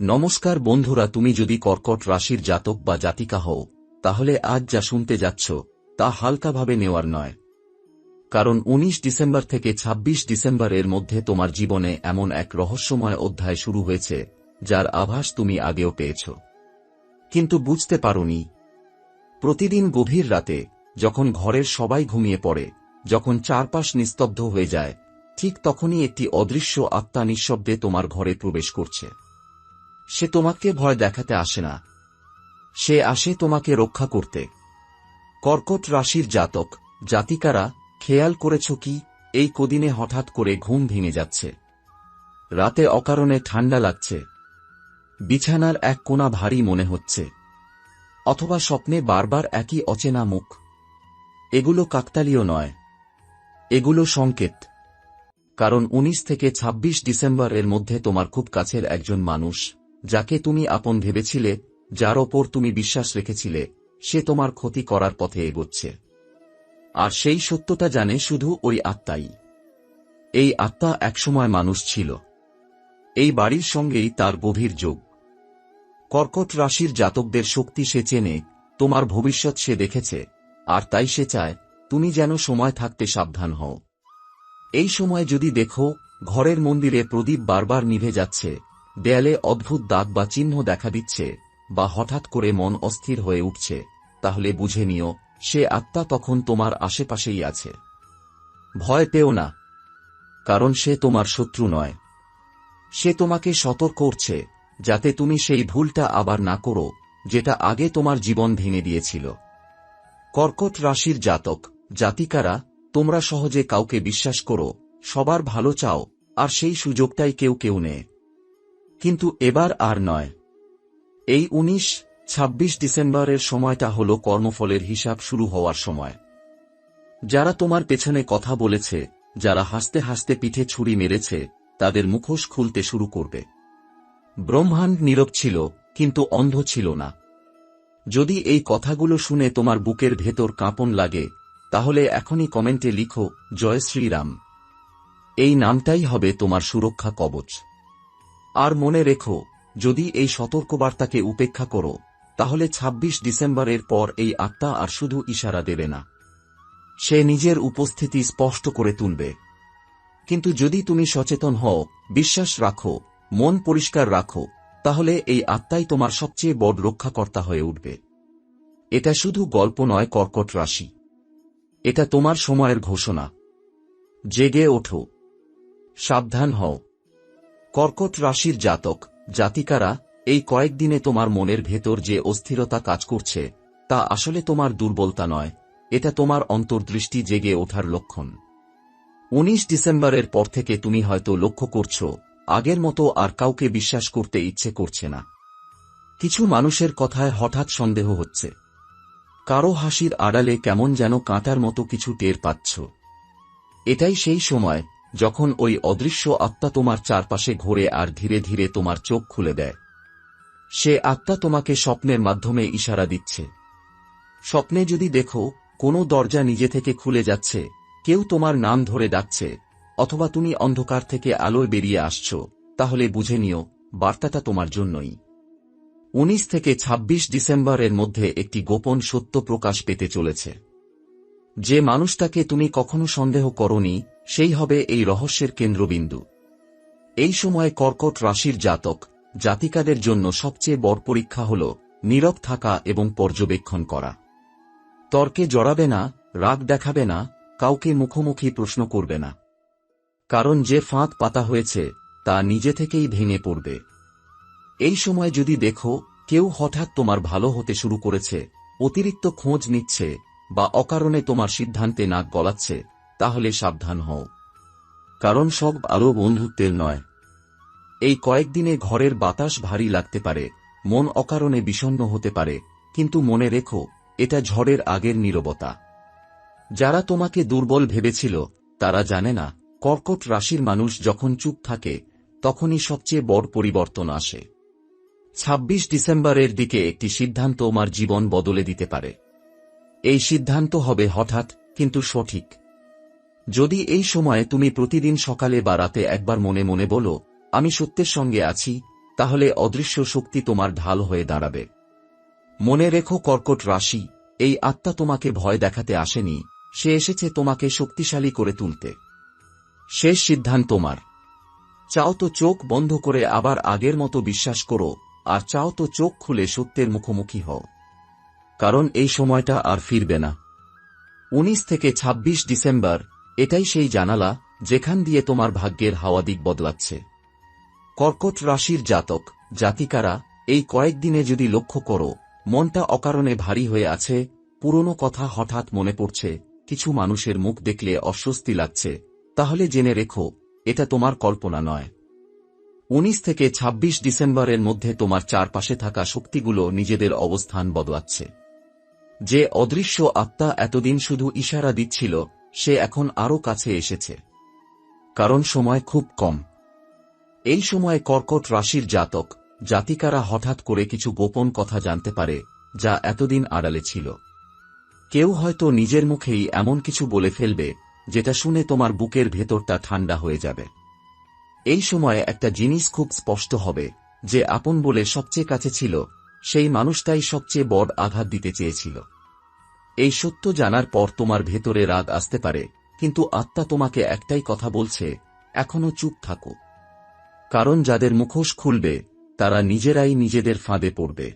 নমস্কার বন্ধুরা, তুমি যদি কর্কট রাশির জাতক বা জাতিকা হও, তাহলে আজ যা শুনতে যাচ্ছ, তা হালকাভাবে নেওয়ার নয়। কারণ ১৯ ডিসেম্বর থেকে ২৬ ডিসেম্বরের মধ্যে তোমার জীবনে এমন এক রহস্যময় অধ্যায় শুরু হয়েছে, যার আভাস তুমি আগেও পেয়েছ। কিন্তু বুঝতে পারোনি। প্রতিদিন গভীর রাতে, যখন ঘরের সবাই ঘুমিয়ে পড়ে, যখন চারপাশ নিস্তব্ধ হয়ে যায়, ঠিক তখনই একটি অদৃশ্য আত্মা নিঃশব্দে তোমার ঘরে প্রবেশ করছে। সে তোমাকে ভয় দেখাতে আসে না। সে আসে তোমাকে রক্ষা করতে। কর্কট রাশির জাতক, জাতিকারা, খেয়াল করেছ কি, এই কদিনে হঠাৎ করে ঘুম ভেঙে যাচ্ছে। রাতে অকারণে ঠান্ডা লাগছে। বিছানার এক কোণা ভারী মনে হচ্ছে। অথবা স্বপ্নে বারবার একই অচেনা মুখ। এগুলো কাকতালীয় নয়। এগুলো সংকেত। কারণ ১৯ থেকে ২৬ ডিসেম্বর এর মধ্যে তোমার খুব কাছের একজন মানুষ। যাকে তুমি আপন ভেবেছিলে, যার ওপর তুমি বিশ্বাস রেখেছিলে, সে তোমার ক্ষতি করার পথে এগোচ্ছে। আর সেই সত্যটা জানে শুধু ওই আত্মাই। এই আত্মা একসময় মানুষ ছিল। এই বাড়ির সঙ্গেই তার গভীর যোগ। কর্কট রাশির জাতকদের শক্তি সে চেনে, তোমার ভবিষ্যৎ সে দেখেছে, আর তাই সে চায়, তুমি যেন সময় থাকতে সাবধান হও। এই সময় যদি দেখো, ঘরের মন্দিরে প্রদীপ বারবার নিভে যাচ্ছে দেয়ালে অদ্ভুত দাগ বা চিহ্ন দেখা দিচ্ছে, বা হঠাৎ করে মন অস্থির হয়ে উঠছে। তাহলে বুঝে নিও, সে আত্মা তখন তোমার আশেপাশেই আছে। ভয় পেও না, কারণ সে তোমার শত্রু নয়। সে তোমাকে সতর্ক করছে, যাতে তুমি সেই ভুলটা আবার না করো, যেটা আগে তোমার জীবন ভেঙে দিয়েছিল। কর্কট রাশির জাতক, জাতিকারা, তোমরা সহজে কাউকে বিশ্বাস করো, সবার ভালো চাও, আর সেই সুযোগটাই কেউ কেউ নেয়। কিন্তু এবার আর নয়। এই উনিশ, ছাব্বিশ ডিসেম্বরের সময়টা হল কর্মফলের হিসাব শুরু হওয়ার সময়। যারা তোমার পেছনে কথা বলেছে, যারা হাসতে হাসতে পিঠে ছুরি মেরেছে, তাদের মুখোশ খুলতে শুরু করবে। ব্রহ্মাণ্ড নীরব ছিল, কিন্তু অন্ধ ছিল না। যদি এই কথাগুলো শুনে তোমার বুকের ভেতর কাঁপন লাগে, তাহলে এখনই কমেন্টে লিখো, জয় শ্রীরাম। এই নামটাই হবে তোমার সুরক্ষা কবচ। আর মনে রেখো, যদি এই সতর্কবার্তাকে উপেক্ষা করো, তাহলে ২৬ ডিসেম্বরের পর এই আত্মা আর শুধু ইশারা দেবে না। সে নিজের উপস্থিতি স্পষ্ট করে তুলবে। কিন্তু যদি তুমি সচেতন হও, বিশ্বাস রাখো, মন পরিষ্কার রাখো, তাহলে এই আত্মাই তোমার সবচেয়ে বড় রক্ষাকর্তা হয়ে উঠবে। এটা শুধু গল্প নয়, কর্কট রাশি। এটা তোমার সময়ের ঘোষণা। জেগে ওঠো। সাবধান হও। কর্কট রাশির জাতক, জাতিকারা, এই কয়েকদিনে তোমার মনের ভেতর যে অস্থিরতা কাজ করছে, তা আসলে তোমার দুর্বলতা নয়, এটা তোমার অন্তর্দৃষ্টি জেগে ওঠার লক্ষণ। ১৯ ডিসেম্বরের পর থেকে তুমি হয়তো লক্ষ্য করছ, আগের মতো আর কাউকে বিশ্বাস করতে ইচ্ছে করছে না। কিছু মানুষের কথায় হঠাৎ সন্দেহ হচ্ছে। কারও হাসির আড়ালে কেমন যেন কাঁটার মতো কিছু টের পাচ্ছ। এটাই সেই সময় যখন ওই অদৃশ্য আত্মা তোমার চারপাশে ঘোরে আর ধীরে ধীরে তোমার চোখ খুলে দেয়। সে আত্মা তোমাকে স্বপ্নের মাধ্যমে ইশারা দিচ্ছে। স্বপ্নে যদি দেখো, কোনো দরজা নিজে থেকে খুলে যাচ্ছে, কেউ তোমার নাম ধরে ডাকছে, অথবা তুমি অন্ধকার থেকে আলোয় বেরিয়ে আসছ, তাহলে বুঝে নিও, বার্তাটা তোমার জন্যই। ১৯ থেকে ২৬ ডিসেম্বরের মধ্যে একটি গোপন সত্য প্রকাশ পেতে চলেছে। যে মানুষটাকে তুমি কখনো সন্দেহ করনি সেই হবে এই রহস্যের কেন্দ্রবিন্দু। এই সময় কর্কট রাশির জাতক জাতিকাদের জন্য সবচেয়ে বড় পরীক্ষা হল নীরব থাকা এবং পর্যবেক্ষণ করা। তর্কে জড়াবে না, রাগ দেখাবে না, কাউকে মুখোমুখি প্রশ্ন করবে না। কারণ যে ফাঁক পাতা হয়েছে, তা নিজে থেকেই ভেঙে পড়বে। এই সময় যদি দেখো, কেউ হঠাৎ তোমার ভালো হতে শুরু করেছে, অতিরিক্ত খোঁজ নিচ্ছে বা অকারণে তোমার সিদ্ধান্তে নাক গলাচ্ছে তাহলে সাবধান হও। কারণ সব আরও বন্ধুত্বের নয়। এই কয়েকদিনে ঘরের বাতাস ভারী লাগতে পারে, মন অকারণে বিষণ্ন হতে পারে, কিন্তু মনে রেখো, এটা ঝড়ের আগের নীরবতা। যারা তোমাকে দুর্বল ভেবেছিল, তারা জানে না, কর্কট রাশির মানুষ যখন চুপ থাকে, তখনই সবচেয়ে বড় পরিবর্তন আসে। ২৬ ডিসেম্বরের দিকে একটি সিদ্ধান্ত তোমার জীবন বদলে দিতে পারে। এই সিদ্ধান্ত হবে হঠাৎ, কিন্তু সঠিক। যদি এই সময়ে তুমি প্রতিদিন সকালে বা রাতে একবার মনে মনে বলো, আমি সত্যের সঙ্গে আছি, তাহলে অদৃশ্য শক্তি তোমার ঢাল হয়ে দাঁড়াবে। মনে রেখো কর্কট রাশি, এই আত্মা তোমাকে ভয় দেখাতে আসেনি, সে এসেছে তোমাকে শক্তিশালী করে তুলতে। শেষ সিদ্ধান্ত তোমার। চাও তো চোখ বন্ধ করে আবার আগের মতো বিশ্বাস করো, আর চাও তো চোখ খুলে সত্যের মুখোমুখি হও। কারণ এই সময়টা আর ফিরবে না। উনিশ থেকে ২৬ ডিসেম্বর এটাই সেই জানালা যেখান দিয়ে তোমার ভাগ্যের হাওয়া দিক বদলাচ্ছে। কর্কট রাশির জাতক, জাতিকারা, এই কয়েকদিনে যদি লক্ষ্য করো, মনটা অকারণে ভারী হয়ে আছে, পুরনো কথা হঠাৎ মনে পড়ছে, কিছু মানুষের মুখ দেখলে অস্বস্তি লাগছে, তাহলে জেনে রেখো, এটা তোমার কল্পনা নয়। উনিশ থেকে ২৬ ডিসেম্বরের মধ্যে তোমার চারপাশে থাকা শক্তিগুলো নিজেদের অবস্থান বদলাচ্ছে। যে অদৃশ্য আত্মা এতদিন শুধু ইশারা দিচ্ছিল সে এখন আরও কাছে এসেছে। কারণ সময় খুব কম। এই সময় কর্কট রাশির জাতক, জাতিকারা হঠাৎ করে কিছু গোপন কথা জানতে পারে, যা এতদিন আড়ালে ছিল। কেউ হয়তো নিজের মুখেই এমন কিছু বলে ফেলবে, যেটা শুনে তোমার বুকের ভেতরটা ঠান্ডা হয়ে যাবে। এই সময়ে একটা জিনিস খুব স্পষ্ট হবে, যে আপন বলে সবচেয়ে কাছে ছিল, সেই মানুষটাই সবচেয়ে বড় আঘাত দিতে চেয়েছিল। এই সত্য জানার পর তোমার ভেতরে রাগ আসতে পারে, কিন্তু আত্মা তোমাকে একটাই কথা বলছে, এখনও চুপ থাকো। কারণ যাদের মুখোশ খুলবে, তারা নিজেরাই নিজেদের ফাঁদে পড়বে।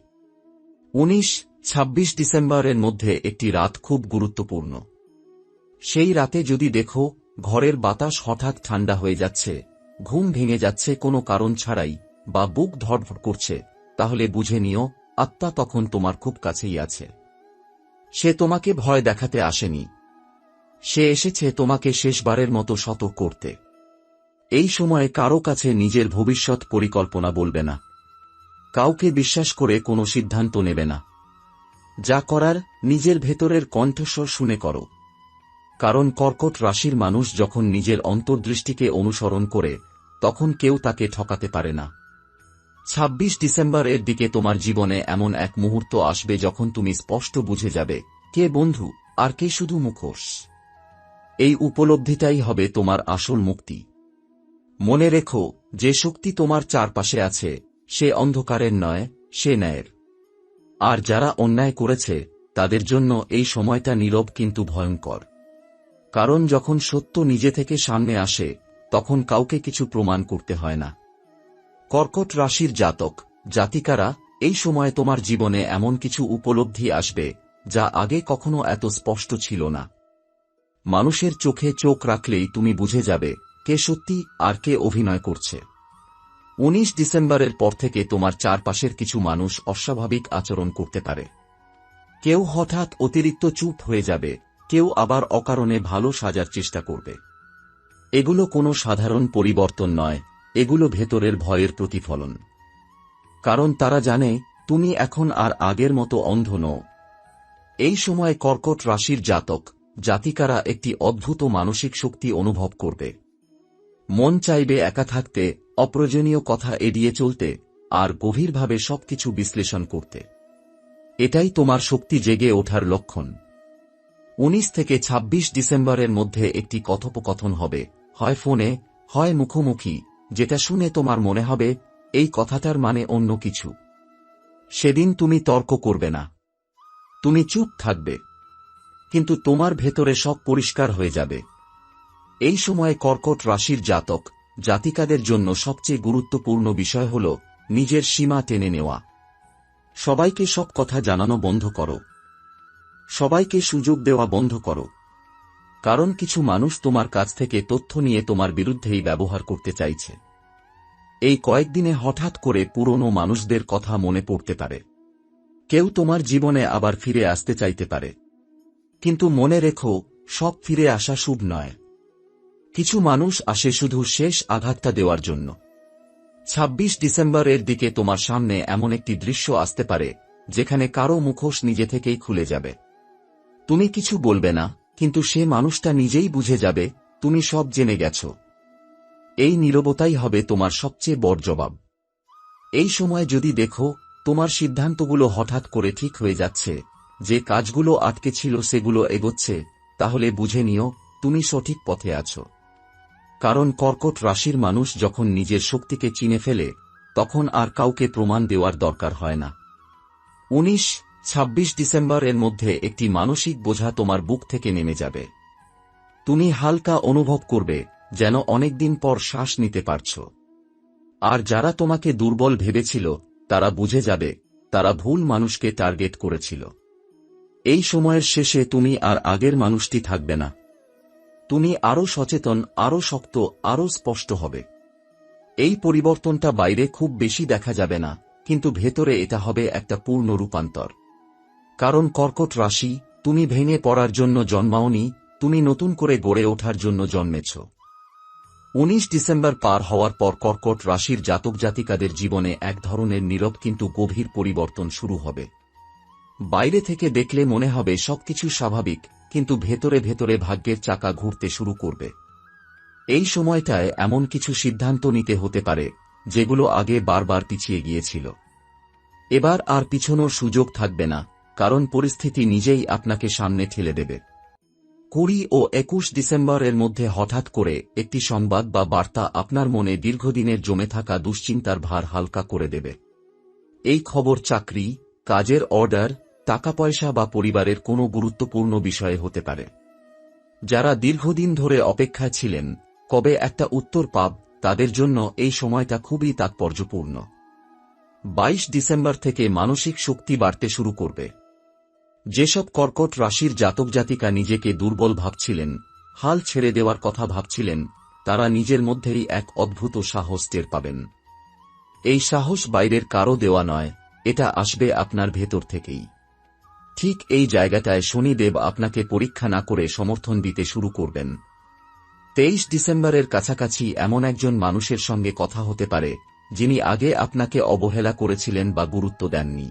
উনিশ ২৬ ডিসেম্বরের মধ্যে একটি রাত খুব গুরুত্বপূর্ণ। সেই রাতে যদি দেখো, ঘরের বাতাস হঠাৎ ঠান্ডা হয়ে যাচ্ছে, ঘুম ভেঙে যাচ্ছে কোনো কারণ ছাড়াই, বা বুক ধড়ফড় করছে, তাহলে বুঝে নিও, আত্মা তখন তোমার খুব কাছেই আছে। সে তোমাকে ভয় দেখাতে আসেনি। সে এসেছে তোমাকে শেষবারের মতো শত করতে। এই সময়ে কারও কাছে নিজের ভবিষ্যৎ পরিকল্পনা বলবে না। কাউকে বিশ্বাস করে কোনো সিদ্ধান্ত নেবে না। যা করার নিজের ভেতরের কণ্ঠস্বর শুনে করো। কারণ কর্কট রাশির মানুষ যখন নিজের অন্তর্দৃষ্টিকে অনুসরণ করে, তখন কেউ তাকে ঠকাতে পারে না। ২৬ ডিসেম্বরের দিকে তোমার জীবনে এমন এক মুহূর্ত আসবে যখন তুমি স্পষ্ট বুঝে যাবে, কে বন্ধু, আর কে শুধু মুখোশ। এই উপলব্ধিটাই হবে তোমার আসল মুক্তি। মনে রেখো, যে শক্তি তোমার চারপাশে আছে, সে অন্ধকারের নয়, সে ন্যায়ের। আর যারা অন্যায় করেছে, তাদের জন্য এই সময়টা নীরব কিন্তু ভয়ঙ্কর। কারণ যখন সত্য নিজে থেকে সামনে আসে, তখন কাউকে কিছু প্রমাণ করতে হয় না। কর্কট রাশির জাতক, জাতিকারা, এই সময় তোমার জীবনে এমন কিছু উপলব্ধি আসবে, যা আগে কখনো এত স্পষ্ট ছিল না। মানুষের চোখে চোখ রাখলেই তুমি বুঝে যাবে, কে সত্যি আর কে অভিনয় করছে। উনিশ ডিসেম্বরের পর থেকে তোমার চারপাশের কিছু মানুষ অস্বাভাবিক আচরণ করতে পারে। কেউ হঠাৎ অতিরিক্ত চুপ হয়ে যাবে, কেউ আবার অকারণে ভালো সাজার চেষ্টা করবে। এগুলো কোনো সাধারণ পরিবর্তন নয় এগুলো ভেতরের ভয়ের প্রতিফলন। কারণ তারা জানে, তুমি এখন আর আগের মতো অন্ধ নও। এই সময় কর্কট রাশির জাতক, জাতিকারা একটি অদ্ভুত মানসিক শক্তি অনুভব করবে। মন চাইবে একা থাকতে, অপ্রয়োজনীয় কথা এড়িয়ে চলতে, আর গভীরভাবে সবকিছু বিশ্লেষণ করতে। এটাই তোমার শক্তি জেগে ওঠার লক্ষণ। উনিশ থেকে ২৬ ডিসেম্বরের মধ্যে একটি কথোপকথন হবে। হয় ফোনে, হয় মুখোমুখি। যেটা শুনে তোমার মনে হবে, এই কথাটার মানে অন্য কিছু। সেদিন তুমি তর্ক করবে না। তুমি চুপ থাকবে। কিন্তু তোমার ভেতরে সব পরিষ্কার হয়ে যাবে। এই সময়ে কর্কট রাশির জাতক, জাতিকাদের জন্য সবচেয়ে গুরুত্বপূর্ণ বিষয় হল নিজের সীমা টেনে নেওয়া। সবাইকে সব কথা জানানো বন্ধ করো। সবাইকে সুযোগ দেওয়া বন্ধ করো। কারণ কিছু মানুষ তোমার কাছ থেকে তথ্য নিয়ে তোমার বিরুদ্ধেই ব্যবহার করতে চাইছে। এই কয়েকদিনে হঠাৎ করে পুরনো মানুষদের কথা মনে পড়তে পারে। কেউ তোমার জীবনে আবার ফিরে আসতে চাইতে পারে। কিন্তু মনে রেখো, সব ফিরে আসা শুভ নয়। কিছু মানুষ আসে শুধু শেষ আঘাতটা দেওয়ার জন্য। ২৬ ডিসেম্বরের দিকে তোমার সামনে এমন একটি দৃশ্য আসতে পারে, যেখানে কারও মুখোশ নিজে থেকেই খুলে যাবে। তুমি কিছু বলবে না? কিন্তু সে মানুষটা নিজেই বুঝে যাবে, তুমি সব জেনে গেছ। এই নীরবতাই হবে তোমার সবচেয়ে বড় জবাব। এই সময় যদি দেখো, তোমার সিদ্ধান্তগুলো হঠাৎ করে ঠিক হয়ে যাচ্ছে, যে কাজগুলো আটকে ছিল সেগুলো এগোচ্ছে, তাহলে বুঝে নিও, তুমি সঠিক পথে আছো। কারণ কর্কট রাশির মানুষ যখন নিজের শক্তিকে চিনে ফেলে, তখন আর কাউকে প্রমাণ দেওয়ার দরকার হয় না। উনিশ ছাব্বিশ ডিসেম্বর এর মধ্যে একটি মানসিক বোঝা তোমার বুক থেকে নেমে যাবে। তুমি হালকা অনুভব করবে, যেন অনেকদিন পর শ্বাস নিতে পারছ। আর যারা তোমাকে দুর্বল ভেবেছিল, তারা বুঝে যাবে, তারা ভুল মানুষকে টার্গেট করেছিল। এই সময়ের শেষে তুমি আর আগের মানুষটি থাকবে না। তুমি আরও সচেতন, আরও শক্ত, আরও স্পষ্ট হবে। এই পরিবর্তনটা বাইরে খুব বেশি দেখা যাবে না, কিন্তু ভেতরে এটা হবে একটা পূর্ণ রূপান্তর। কারণ কর্কট রাশি, তুমি ভেঙে পড়ার জন্য জন্মাওনি, তুমি নতুন করে গড়ে ওঠার জন্য জন্মেছ। উনিশ ডিসেম্বর পার হওয়ার পর কর্কট রাশির জাতক জাতিকাদের জীবনে এক ধরনের নীরব কিন্তু গভীর পরিবর্তন শুরু হবে। বাইরে থেকে দেখলে মনে হবে সবকিছু স্বাভাবিক, কিন্তু ভেতরে ভেতরে ভাগ্যের চাকা ঘুরতে শুরু করবে। এই সময়টায় এমন কিছু সিদ্ধান্ত নিতে হতে পারে, যেগুলো আগে বারবার পিছিয়ে গিয়েছিল। এবার আর পিছনোর সুযোগ থাকবে না। কারণ পরিস্থিতি নিজেই আপনাকে সামনে ঠেলে দেবে। কুড়ি ও একুশ ডিসেম্বরের মধ্যে হঠাৎ করে একটি সংবাদ বা বার্তা আপনার মনে দীর্ঘদিনের জমে থাকা দুশ্চিন্তার ভার হালকা করে দেবে। এই খবর চাকরি, কাজের অর্ডার টাকা পয়সা বা পরিবারের কোনো গুরুত্বপূর্ণ বিষয়ে হতে পারে। যারা দীর্ঘদিন ধরে অপেক্ষায় ছিলেন, কবে একটা উত্তর পাব, তাদের জন্য এই সময়টা খুবই তাৎপর্যপূর্ণ। বাইশ ডিসেম্বর থেকে মানসিক শক্তি বাড়তে শুরু করবে। যেসব কর্কট রাশির জাতক জাতিকা নিজেকে দুর্বল ভাবছিলেন, হাল ছেড়ে দেওয়ার কথা ভাবছিলেন, তারা নিজের মধ্যেই এক অদ্ভুত সাহস টের পাবেন। এই সাহস বাইরের কারও দেওয়া নয়, এটা আসবে আপনার ভেতর থেকেই। ঠিক এই জায়গাটায় শনিদেব আপনাকে পরীক্ষা না করে সমর্থন দিতে শুরু করবেন। তেইশ ডিসেম্বরের কাছাকাছি এমন একজন মানুষের সঙ্গে কথা হতে পারে, যিনি আগে আপনাকে অবহেলা করেছিলেন বা গুরুত্ব দেননি।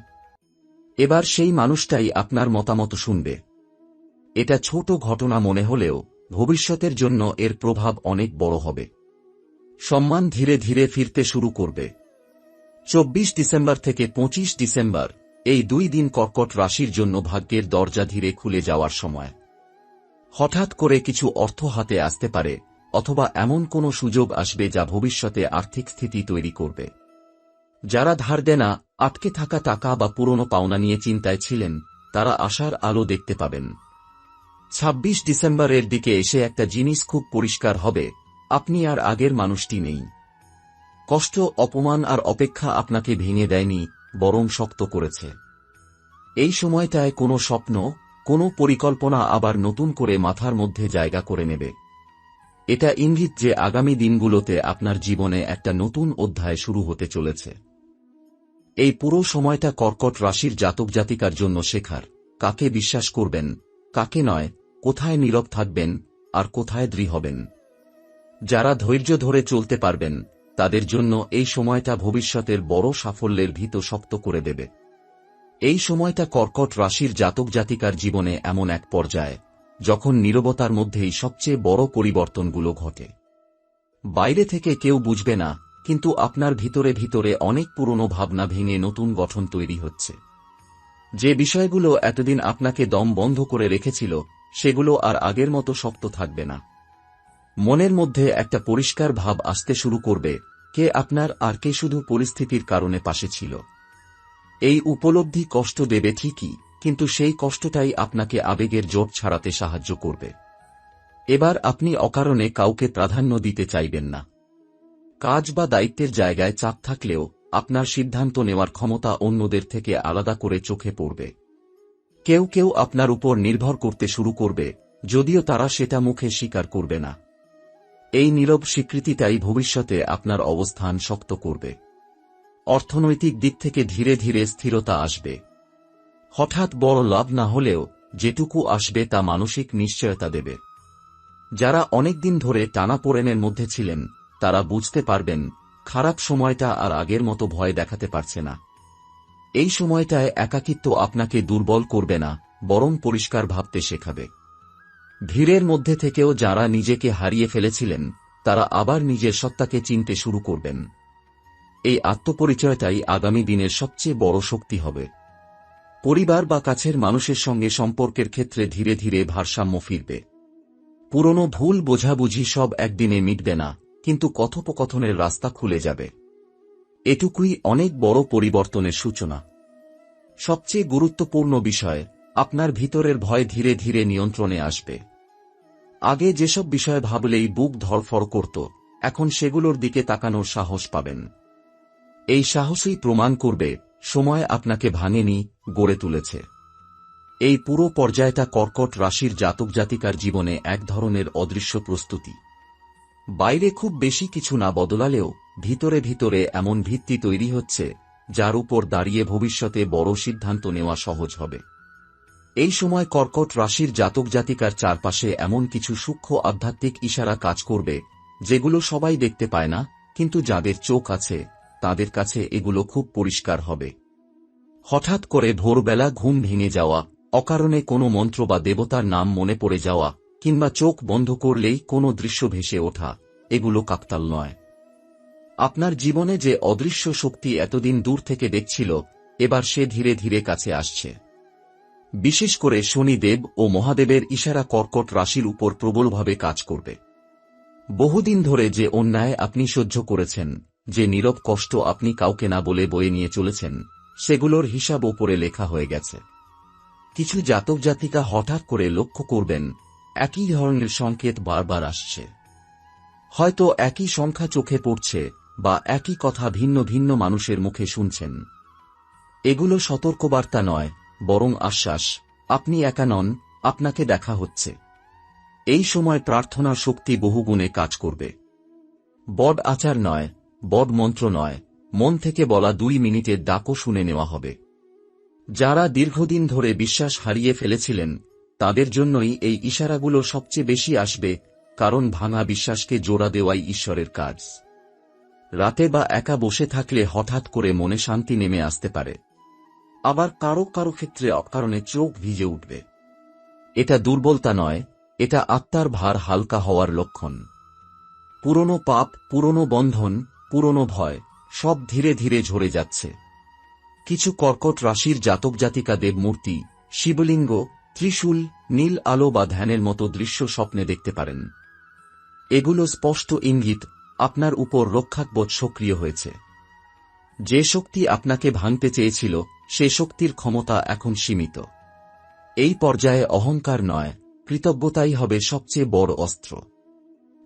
এবার সেই মানুষটাই আপনার মতামত শুনবে। এটা ছোট ঘটনা মনে হলেও ভবিষ্যতের জন্য এর প্রভাব অনেক বড় হবে। সম্মান ধীরে ধীরে ফিরতে শুরু করবে। চব্বিশ ডিসেম্বর থেকে ২৫ ডিসেম্বর এই দুই দিন কর্কট রাশির জন্য ভাগ্যের দরজা ধীরে খুলে যাওয়ার সময়। হঠাৎ করে কিছু অর্থ হাতে আসতে পারে, অথবা এমন কোনো সুযোগ আসবে যা ভবিষ্যতে আর্থিক স্থিতি তৈরি করবে। যারা ধার দেনা আটকে থাকা টাকা বা পুরনো পাওনা নিয়ে চিন্তায় ছিলেন, তারা আশার আলো দেখতে পাবেন। ২৬ ডিসেম্বরের দিকে এসে একটা জিনিস খুব পরিষ্কার হবে, আপনি আর আগের মানুষটি নেই। কষ্ট, অপমান আর অপেক্ষা আপনাকে ভেঙে দেয়নি, বরং শক্ত করেছে। এই সময়টায় কোনো স্বপ্ন, কোনো পরিকল্পনা আবার নতুন করে মাথার মধ্যে জায়গা করে নেবে। এটা ইঙ্গিত যে আগামী দিনগুলোতে আপনার জীবনে একটা নতুন অধ্যায় শুরু হতে চলেছে। এই পুরো সময়টা কর্কট রাশির জাতক জাতিকার জন্য শেখার। কাকে বিশ্বাস করবেন, কাকে নয়, কোথায় নীরব থাকবেন, আর কোথায় দৃঢ় হবেন। যারা ধৈর্য ধরে চলতে পারবেন, তাদের জন্য এই সময়টা ভবিষ্যতের বড় সাফল্যের ভীত শক্ত করে দেবে। এই সময়টা কর্কট রাশির জাতক জাতিকার জীবনে এমন এক পর্যায়ে, যখন নীরবতার মধ্যেই সবচেয়ে বড় পরিবর্তনগুলো ঘটে। বাইরে থেকে কেউ বুঝবে না কিন্তু আপনার ভিতরে ভিতরে অনেক পুরনো ভাবনা ভেঙে নতুন গঠন তৈরি হচ্ছে। যে বিষয়গুলো এতদিন আপনাকে দম বন্ধ করে রেখেছিল, সেগুলো আর আগের মতো শক্ত থাকবে না। মনের মধ্যে একটা পরিষ্কার ভাব আসতে শুরু করবে, কে আপনার আর কে শুধু পরিস্থিতির কারণে পাশে ছিল। এই উপলব্ধি কষ্ট দেবে ঠিকই, কিন্তু সেই কষ্টটাই আপনাকে আবেগের জোট ছাড়াতে সাহায্য করবে। এবার আপনি অকারণে কাউকে প্রাধান্য দিতে চাইবেন না। কাজ বা দায়িত্বের জায়গায় চাপ থাকলেও আপনার সিদ্ধান্ত নেওয়ার ক্ষমতা অন্যদের থেকে আলাদা করে চোখে পড়বে। কেউ কেউ আপনার উপর নির্ভর করতে শুরু করবে, যদিও তারা সেটা মুখে স্বীকার করবে না। এই নীরব স্বীকৃতিটাই ভবিষ্যতে আপনার অবস্থান শক্ত করবে। অর্থনৈতিক দিক থেকে ধীরে ধীরে স্থিরতা আসবে। হঠাৎ বড় লাভ না হলেও যেটুকু আসবে তা মানসিক নিশ্চয়তা দেবে। যারা অনেকদিন ধরে টানাপোড়েনের মধ্যে ছিলেন তারা বুঝতে পারবেন, খারাপ সময়টা আর আগের মতো ভয় দেখাতে পারছে না। এই সময়টায় একাকিত্ব আপনাকে দুর্বল করবে না, বরং পরিষ্কার ভাবতে শেখাবে। ভিড়ের মধ্যে থেকেও যারা নিজেকে হারিয়ে ফেলেছিলেন, তারা আবার নিজের সত্তাকে চিনতে শুরু করবেন। এই আত্মপরিচয়টাই আগামী দিনের সবচেয়ে বড় শক্তি হবে। পরিবার বা কাছের মানুষের সঙ্গে সম্পর্কের ক্ষেত্রে ধীরে ধীরে ভারসাম্য ফিরবে। পুরনো ভুল বোঝাবুঝি সব একদিনে মিটবে না কিন্তু কথোপকথনের রাস্তা খুলে যাবে। এটুকুই অনেক বড় পরিবর্তনের সূচনা। সবচেয়ে গুরুত্বপূর্ণ বিষয় আপনার ভিতরের ভয় ধীরে ধীরে নিয়ন্ত্রণে আসবে। আগে যেসব বিষয় ভাবলেই বুক ধরফর করত, এখন সেগুলোর দিকে তাকানোর সাহস পাবেন। এই সাহসই প্রমাণ করবে সময় আপনাকে ভাঙেনি, গড়ে তুলেছে। এই পুরো পর্যায়টা কর্কট রাশির জাতক জাতিকার জীবনে এক ধরনের অদৃশ্য প্রস্তুতি। বাইরে খুব বেশি কিছু না বদলালেও ভিতরে ভিতরে এমন ভিত্তি তৈরি হচ্ছে, যার উপর দাঁড়িয়ে ভবিষ্যতে বড় সিদ্ধান্ত নেওয়া সহজ হবে। এই সময় কর্কট রাশির জাতক জাতিকার চারপাশে এমন কিছু সূক্ষ্ম আধ্যাত্মিক ইশারা কাজ করবে, যেগুলো সবাই দেখতে পায় না, কিন্তু যাদের চোখ আছে, তাদের কাছে এগুলো খুব পরিষ্কার হবে। হঠাৎ করে ভোরবেলা ঘুম ভেঙে যাওয়া, অকারণে কোনো মন্ত্র বা দেবতার নাম মনে পড়ে যাওয়া কিংবা চোখ বন্ধ করলেই কোনো দৃশ্য ভেসে ওঠা, এগুলো কাকতাল নয়। আপনার জীবনে যে অদৃশ্য শক্তি এতদিন দূর থেকে দেখছিল, এবার সে ধীরে ধীরে কাছে আসছে। বিশেষ করে শনিদেব ও মহাদেবের ইশারা কর্কট রাশির উপর প্রবলভাবে কাজ করবে। বহুদিন ধরে যে অন্যায় আপনি সহ্য করেছেন, যে নীরব কষ্ট আপনি কাউকে না বলে বয়ে নিয়ে চলেছেন, সেগুলোর হিসাব ওপরে লেখা হয়ে গেছে। কিছু জাতক জাতিকা হঠাৎ করে লক্ষ্য করবেন একই ধরনের সংকেত বারবার আসছে। হয়তো একই সংখ্যা চোখে পড়ছে বা একই কথা ভিন্ন ভিন্ন মানুষের মুখে শুনছেন। এগুলো সতর্কবার্তা নয়, বরং আশ্বাস, আপনি একা নন, আপনাকে দেখা হচ্ছে। এই সময় প্রার্থনার শক্তি বহুগুণে কাজ করবে। বড আচার নয়, বড মন্ত্র নয়, মন থেকে বলা দুই মিনিটের ডাকও শুনে নেওয়া হবে। যারা দীর্ঘদিন ধরে বিশ্বাস হারিয়ে ফেলেছিলেন তাদের জন্যই এই ইশারাগুলো সবচেয়ে বেশি আসবে, কারণ ভাঙা বিশ্বাসকে জোড়া দেওয়াই ঈশ্বরের কাজ। রাতে বা একা বসে থাকলে হঠাৎ করে মনে শান্তি নেমে আসতে পারে। আবার কারও কারও ক্ষেত্রে অকারণে চোখ ভিজে উঠবে। এটা দুর্বলতা নয়, এটা আত্মার ভার হালকা হওয়ার লক্ষণ। পুরনো পাপ, পুরনো বন্ধন, পুরনো ভয়, সব ধীরে ধীরে ঝরে যাচ্ছে। কিছু কর্কট রাশির জাতক জাতিকা দেবমূর্তি, শিবলিঙ্গ ত্রিশূল, নীল আলো বা ধ্যানের মতো দৃশ্য স্বপ্নে দেখতে পারেন। এগুলো স্পষ্ট ইঙ্গিত আপনার উপর রক্ষাকবোধ সক্রিয় হয়েছে। যে শক্তি আপনাকে ভাঙতে চেয়েছিল, সে শক্তির ক্ষমতা এখন সীমিত। এই পর্যায়ে অহংকার নয়, কৃতজ্ঞতাই হবে সবচেয়ে বড় অস্ত্র।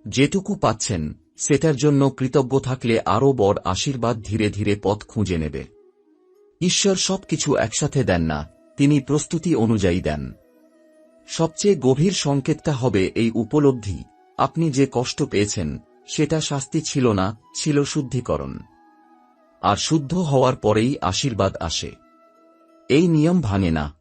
যেটুকু পাচ্ছেন, সেটার জন্য কৃতজ্ঞ থাকলে আরও বড় আশীর্বাদ ধীরে ধীরে পথ খুঁজে নেবে। ঈশ্বর সবকিছু একসাথে দেন না তিনি প্রস্তুতি অনুযায়ী দেন। সবচেয়ে গভীর সংকেতটা হবে এই উপলব্ধি, আপনি যে কষ্ট পেয়েছেন, সেটা শাস্তি ছিল না, ছিল শুদ্ধিকরণ। আর শুদ্ধ হওয়ার পরেই আশীর্বাদ আসে। এই নিয়ম ভাঙে না।